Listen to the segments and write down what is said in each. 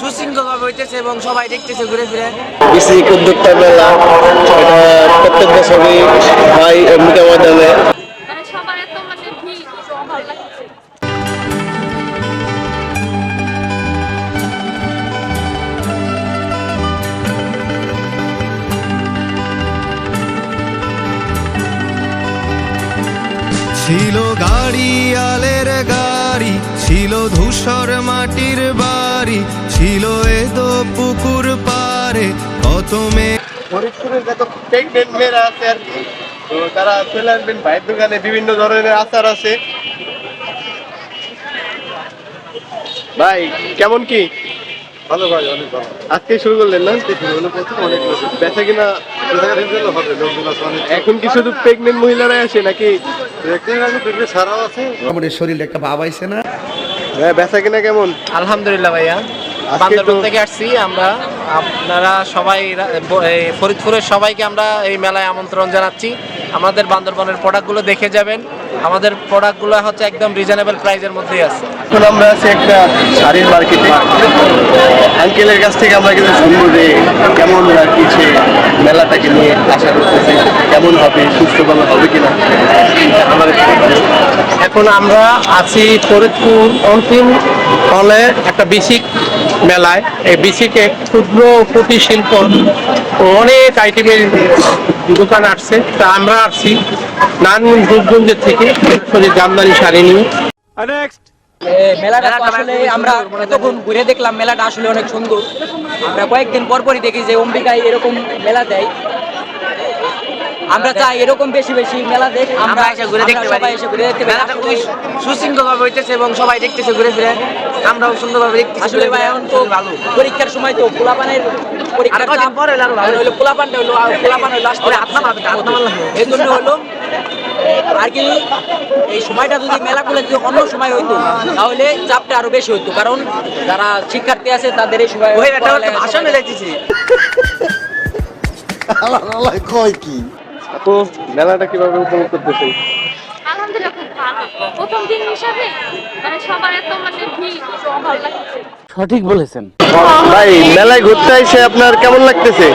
সুশৃঙ্খলভাবে হইতেছে এবং সবাই দেখতেছে ঘুরে ফিরে। বিসিক উদ্যোক্তা মেলা প্রত্যেক বছরই হয় ময়দানে। ছিল গাড়ি আলের গাড়ি ছিল ধূসর মাটির বাড়ি ছিল এদো পুকুর পারে কত মেয়ে ফরিদপুরের যত প্রেগনেন্ট মেয়েরা আছে আর কি তো তারা চলে আসবেন ভাইয়ের দোকানে বিভিন্ন ধরনের আচার আছে। ভাই কেমন কি? ভালো ভাই অনেক ভালো। আজকে শুরু করলেন না? অনেক বেচা কিনা এখন কি শুধু প্রেগনেন্ট মহিলারাই আসে নাকি সারাও আছে আমাদের শরীরে একটা ভাব আইছে না? বেচা কিনা কেমন? আলহামদুলিল্লাহ ভাইয়া। থেকে আসছি আমরা। আপনারা সবাই এই ফরিদপুরের সবাইকে আমরা এই মেলায় আমন্ত্রণ জানাচ্ছি। আমাদের বান্দরবনের প্রোডাক্টগুলো দেখে যাবেন। আমাদের প্রোডাক্টগুলো হচ্ছে একদম রিজনেবল প্রাইসের মধ্যেই আছে। এখন আমরা আছি একটা শাড়ির মার্কেটে আঙ্কেলের কাছ থেকে আমরা কিন্তু শুনব যে কেমন সে মেলাটাকে নিয়ে আশা করতেছে কেমন হবে সুস্থভাবে হবে কিনা। এখন আমরা আছি ফরিদপুর অন্তিম হলে একটা বিসিক মেলায়। এই বিসিকে ক্ষুদ্র কুটির শিল্প অনেক আইটেমের দোকান আসছে। তা আমরা আসছি নারায়ণগঞ্জ রূপগঞ্জের থেকে জামদানি শাড়ি নিয়ে। মেলাটা আসলে আমরা এতক্ষণ ঘুরে দেখলাম মেলাটা আসলে অনেক সুন্দর। আমরা কয়েকদিন পর পরই দেখি যে অম্বিকায় এরকম মেলা দেয়। আমরা চাই এরকম বেশি বেশি মেলা দেখ আমরা এসে ঘুরে দেখতে আমরা সবাই পারি এসে ঘুরে দেখতে পারি। মেলাটা খুবই সুশৃঙ্খলভাবে হইতেছে এবং সবাই দেখতেছে ঘুরে ফিরে। আমরাও সুন্দরভাবে দেখতেছি আসলে ভাই এখন তো ভালো পরীক্ষার সময় তো পোলাপানের পরীক্ষার আর চাপ। পরে হলে আরও ভালো। হলো পোলাপানটা হলো আর পোলাপান হলো ওরে আত্মা পাবে, আত্মা মারলাম। এই জন্য হলো আর কি এই সময়টা যদি মেলাগুলো যদি অন্য সময় হইতো তাহলে চাপটা আরও বেশি হইতো। কারণ যারা শিক্ষার্থী আছে তাদের এই সময় ভাষণে যাইতেছি কয় কি? আপু মেলাটা কীভাবে উপভোগ করতেছেন? আলহামদুলিল্লাহ খুব ভালো। প্রথম দিন হিসাবে মানে সবার এত মানে ভিড় ভালো লাগছে। ভাই মেলায় ঘুরতে আইসে আপনার কেমন লাগতেছে?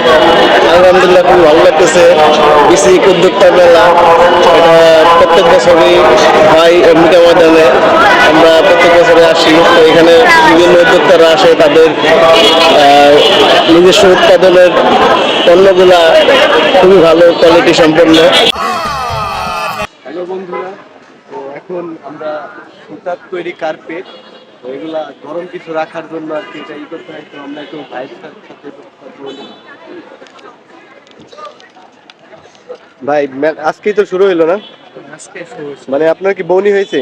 আলহামদুলিল্লাহ খুব ভালো লাগতেছে। বিসিক উদ্যোক্তা মেলা এটা প্রত্যেক বছরই হয় অম্বিকা ময়দানে। আমরা প্রত্যেক বছরে আসি। তো এখানে বিভিন্ন উদ্যোক্তারা আসে তাদের নিজস্ব উৎপাদনের পণ্যগুলা খুবই ভালো কোয়ালিটি সম্পন্ন। হ্যালো বন্ধুরা তো এখন আমরা সুতার তৈরি কার্পেট তো এগুলা গরম কিছু রাখার জন্য আর কি এটা ই করতে হয় তো আমরা একটু ভাইয়ের সাথে ভাই আজকেই তো শুরু হইল না? মানে আপনার কি বৌনি হয়েছে?